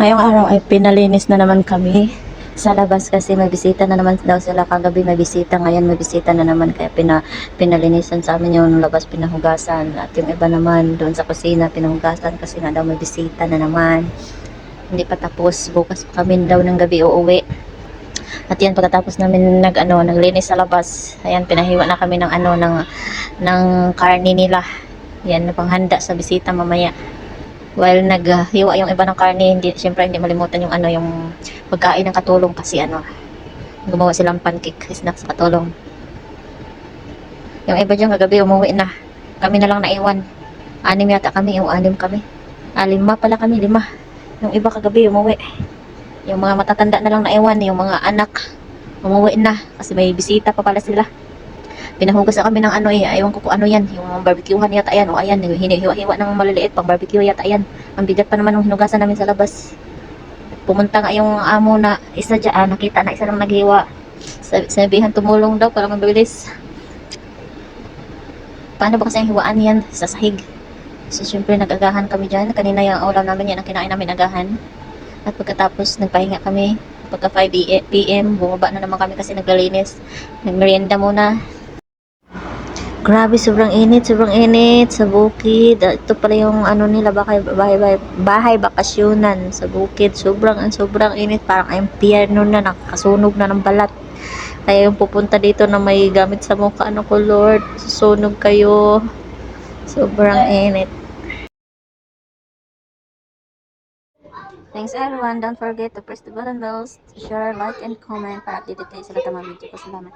Ngayong araw ay pinalinis na naman kami. Sa labas kasi may bisita na naman daw sila. Kagabi may bisita ngayon may bisita na naman. Kaya pina, pinalinisan sa amin yung labas pinahugasan. At yung iba naman doon sa kusina pinahugasan kasi nga daw may bisita na naman. Hindi pa tapos. Bukas pa kami daw ng gabi uuwi. At yan pagkatapos namin nag ano naglinis sa labas ayan pinahiwa na kami ng ano ng ng karne nila. Yan panghanda sa bisita mamaya while naghiwa yung iba ng karne, hindi, syempre hindi malimutan yung ano, yung pagkain ng katulong kasi ano, gumawa silang pancake, snacks sa katulong. Yung iba dyan kagabi umuwi na. Kami na lang naiwan. Anim yata kami, yung anim kami. Ah, lima pala kami, lima. Yung iba kagabi umuwi. Yung mga matatanda na lang naiwan, yung mga anak umuwi na kasi may bisita pa pala sila. Pinahugas na kami ng ano eh, ayaw ko kung ano yan, yung barbecuehan yata yan, o ayan, hinihiwa-hiwa ng maliliit, pang barbecue yata yan. Ang bigat pa naman ng hinugasan namin sa labas. Pumunta nga yung amo na isa dyan, ah, nakita na isa nang naghiwa. Sab- Sabihan tumulong daw para mabilis. Paano ba kasi ang hiwaan yan sa sahig? So, syempre, nag-agahan kami dyan. Kanina yung ulam namin yan, ang kinain namin agahan. At pagkatapos, nagpahinga kami. Pagka 5 p.m., bumaba na naman kami kasi naglalinis. Nagmerienda muna. Grabe, sobrang init, sobrang init sa bukid. Ito pala yung ano nila, bahay, bahay, bahay, bahay bakasyonan sa bukid. Sobrang, ang sobrang init. Parang impyerno na, nakakasunog na ng balat. Kaya yung pupunta dito na may gamit sa mukha, ano ko, Lord, susunog kayo. Sobrang init. Thanks everyone. Don't forget to press the button bells, to share, like, and comment para updated kayo sa lahat ng mga video ko. Salamat.